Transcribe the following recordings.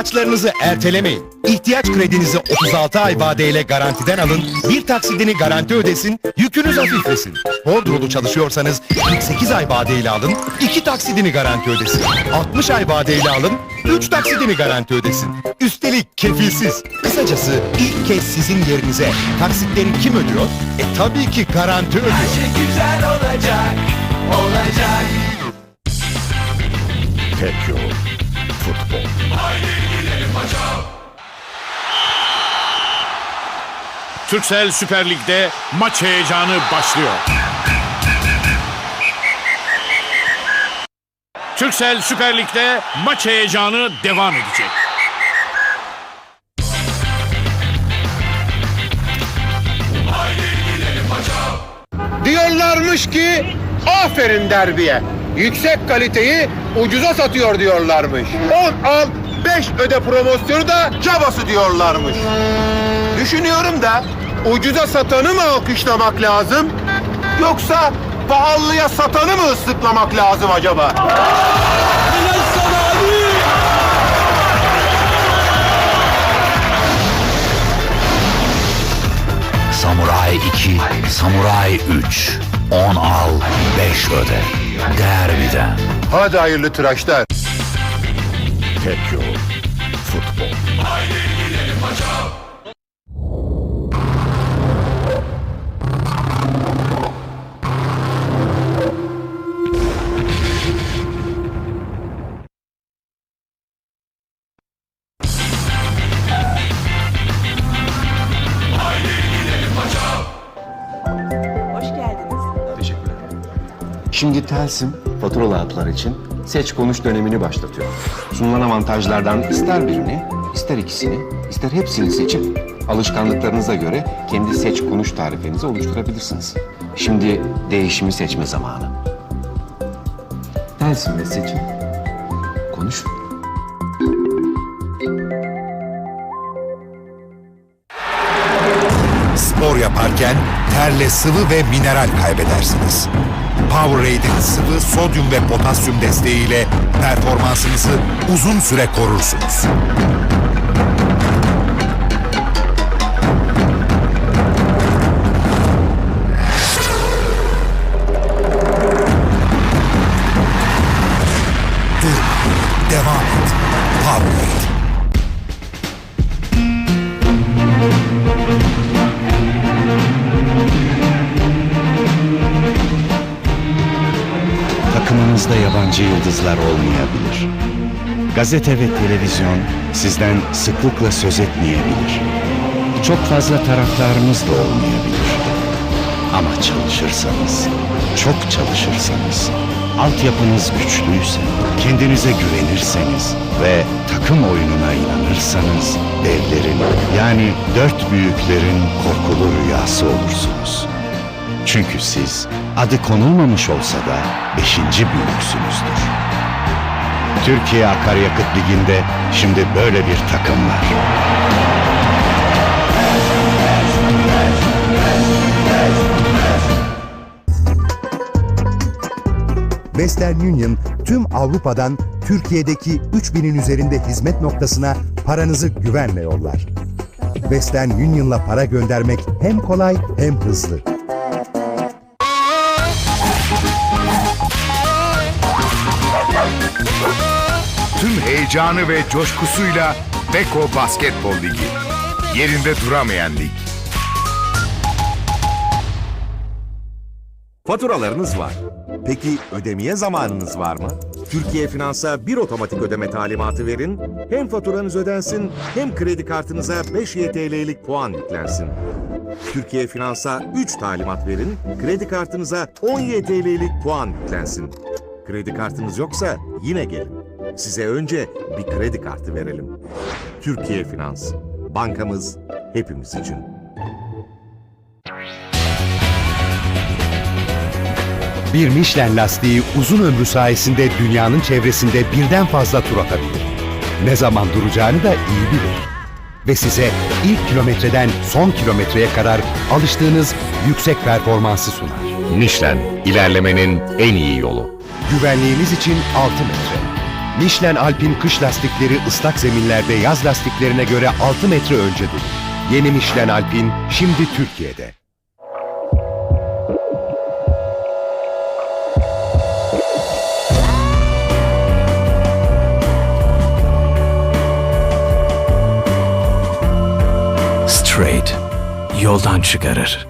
İhtiyaçlarınızı ertelemeyin. İhtiyaç kredinizi 36 ay vadeyle garantiden alın, bir taksidini garanti ödesin, yükünüz hafiflesin. Bordrolu çalışıyorsanız 48 ay vadeyle alın, 2 taksidini garanti ödesin. 60 ay vadeyle alın, 3 taksidini garanti ödesin. Üstelik kefilsiz. Kısacası ilk kez sizin yerinize taksitleri kim ödüyor? E tabii ki garanti ödüyor. şey güzel olacak, olacak. Tek yol futbol. Türksel Süper Lig'de maç heyecanı başlıyor. Türksel Süper Lig'de maç heyecanı devam edecek. Diyorlarmış ki aferin derbiye. Yüksek kaliteyi ucuza satıyor diyorlarmış. 10 al 5 öde promosyonu da cabası diyorlarmış. Düşünüyorum da ucuza satanı mı alkışlamak lazım? Yoksa pahalıya satanı mı ıslıklamak lazım acaba? Samuray 2, Samuray 3. 10 al, 5 öde. Derbiden. Hadi hayırlı tıraşlar. Tek yol Şimdi Telsim faturalı hatlar için seç konuş dönemini başlatıyor. Sunulan avantajlardan ister birini, ister ikisini, ister hepsini seçip alışkanlıklarınıza göre kendi seç konuş tarifenizi oluşturabilirsiniz. Şimdi değişimi seçme zamanı. Telsim'de seçin. Konuşun. Spor yaparken terle sıvı ve mineral kaybedersiniz. Powerade'in sıvı, sodyum ve potasyum desteğiyle performansınızı uzun süre korursunuz. Yabancı yıldızlar olmayabilir. Gazete ve televizyon sizden sıklıkla söz etmeyebilir. Çok fazla taraftarımız da olmayabilir. Ama çalışırsanız, çok çalışırsanız, altyapınız güçlüyse, kendinize güvenirseniz ve takım oyununa inanırsanız devlerin yani dört büyüklerin korkulu rüyası olursunuz. Çünkü siz adı konulmamış olsa da beşinci büyüksünüzdür. Türkiye Akaryakıt Ligi'nde şimdi böyle bir takım var. Western Union tüm Avrupa'dan Türkiye'deki 3000'in üzerinde hizmet noktasına paranızı güvenle yollar. Western Union'la para göndermek hem kolay hem hızlı. Heyecanı ve coşkusuyla Beko Basketbol Ligi. Yerinde duramayan lig. Faturalarınız var. Peki ödemeye zamanınız var mı? Türkiye Finans'a bir otomatik ödeme talimatı verin. Hem faturanız ödensin hem kredi kartınıza 5 YTL'lik puan yüklensin. Türkiye Finans'a 3 talimat verin. Kredi kartınıza 10 YTL'lik puan yüklensin. Kredi kartınız yoksa yine gelin. Size önce bir kredi kartı verelim. Türkiye Finans. Bankamız hepimiz için. Bir Michelin lastiği uzun ömrü sayesinde dünyanın çevresinde birden fazla tur atabilir. Ne zaman duracağını da iyi bilir. Ve size ilk kilometreden son kilometreye kadar alıştığınız yüksek performansı sunar. Michelin, ilerlemenin en iyi yolu. Güvenliğiniz için 6 metre. Michelin Alpin kış lastikleri ıslak zeminlerde yaz lastiklerine göre 6 metre önce durur. Yeni Michelin Alpin şimdi Türkiye'de. Straight. Yoldan çıkarır.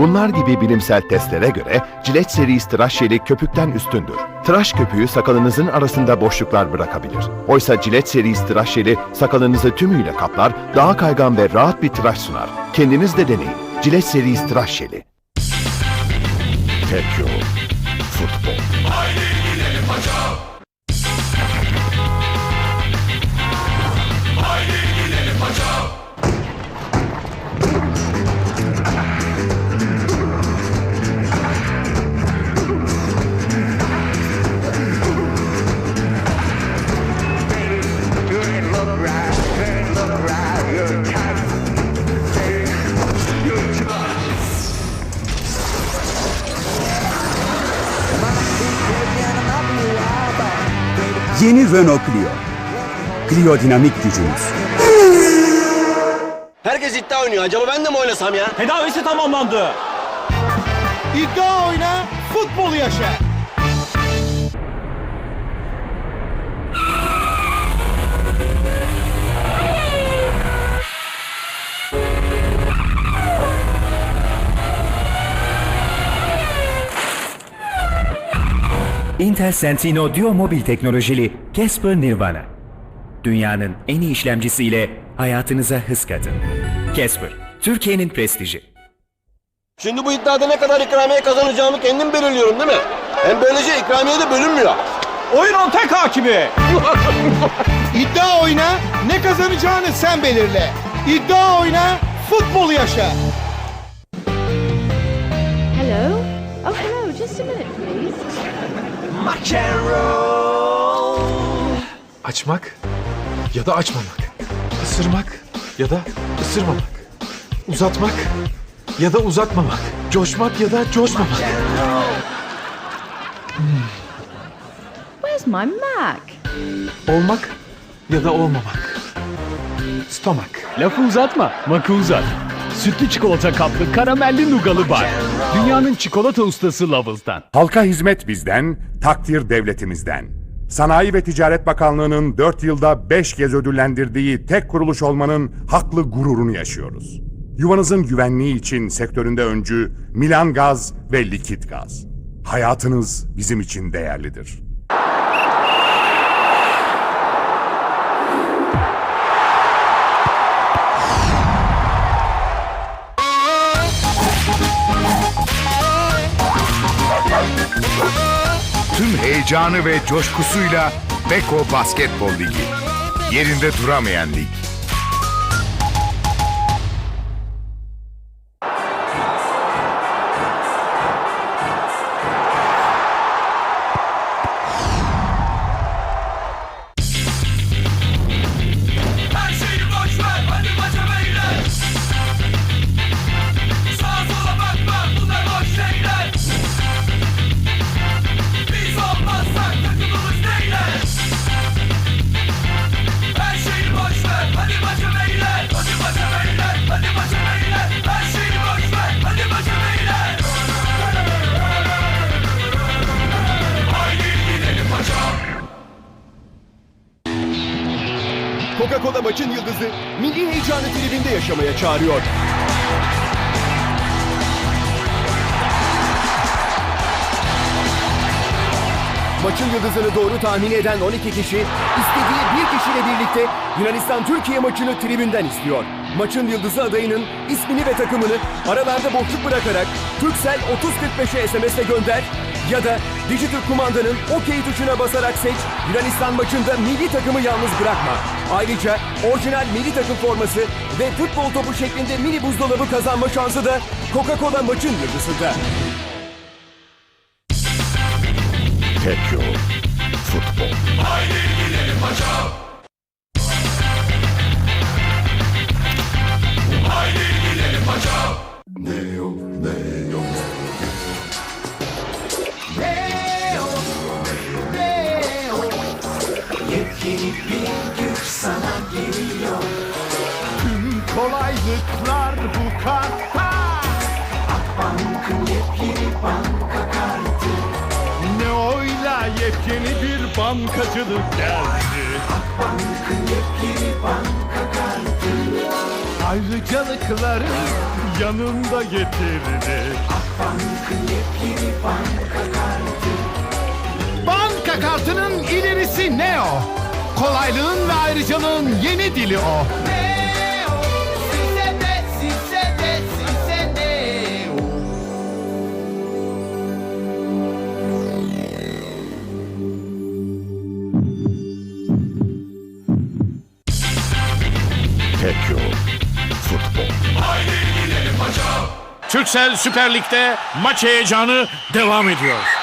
Bunlar gibi bilimsel testlere göre Gillette serisi tıraş jeli köpükten üstündür. Tıraş köpüğü sakalınızın arasında boşluklar bırakabilir. Oysa Gillette serisi tıraş jeli sakalınızı tümüyle kaplar, daha kaygan ve rahat bir tıraş sunar. Kendiniz de deneyin. Gillette serisi tıraş jeli. Tek yol. Futbol. Yeni Renault Clio. Clio dinamik gücümüz. Herkes iddia oynuyor. Acaba ben de mi oynasam ya? Tedavisi tamamlandı. İddia oyna, futbol yaşa. Intel Centino Duo mobil teknolojili Casper Nirvana. Dünyanın en iyi işlemcisiyle hayatınıza hız katın. Casper, Türkiye'nin prestiji. Şimdi bu iddiada ne kadar ikramiye kazanacağımı kendim belirliyorum değil mi? Hem böylece ikramiye de bölünmüyor. Oyunun tek hakimi. İddia oyna, ne kazanacağını sen belirle. İddia oyna, futbol yaşa. Hello? Oh, hello, just a minute, please. Açmak ya da açmamak. Isırmak ya da ısırmamak. Uzatmak ya da uzatmamak. Coşmak ya da coşmamak. Where's my Mac? Olmak ya da olmamak. Stomak. Lafı uzatma, makı uzat. Sütlü çikolata kaplı karamelli nugalı bar. Dünyanın çikolata ustası Lovel'dan. Halka hizmet bizden, takdir devletimizden. Sanayi ve Ticaret Bakanlığı'nın 4 yılda 5 kez ödüllendirdiği tek kuruluş olmanın haklı gururunu yaşıyoruz. Yuvanızın güvenliği için sektöründe öncü Milan Gaz ve Likit Gaz. Hayatınız bizim için değerlidir. Tüm heyecanı ve coşkusuyla Beko Basketbol Ligi. Yerinde duramayan lig. Maçın yıldızı milli heyecanı tribinde yaşamaya çağırıyor. Maçın yıldızını doğru tahmin eden 12 kişi istediği bir kişiyle birlikte Yunanistan-Türkiye maçını tribünden istiyor. Maçın yıldızı adayının ismini ve takımını aralarda boşluk bırakarak Türksel 3045'e SMS'le gönder ya da Dijitürk kumandanın OK tuşuna basarak seç, Yunanistan maçında milli takımı yalnız bırakma. Ayrıca orijinal milli takım forması ve futbol topu şeklinde mini buzdolabı kazanma şansı da Coca-Cola maçın yıldızında. Tek yol futbol. Haydi gidelim maça. Haydi gidelim maça. Ne yok ne bankacılık geldi. Akbank'ın yepyeni banka kartı. Ayrıcalıkları yanında getirdi. Akbank'ın yepyeni banka kartı. Banka kartının ilerisi Neo. Kolaylığın ve ayrıcalığın yeni dili o. Tek Türksel Süper Lig'de maç heyecanı devam ediyor.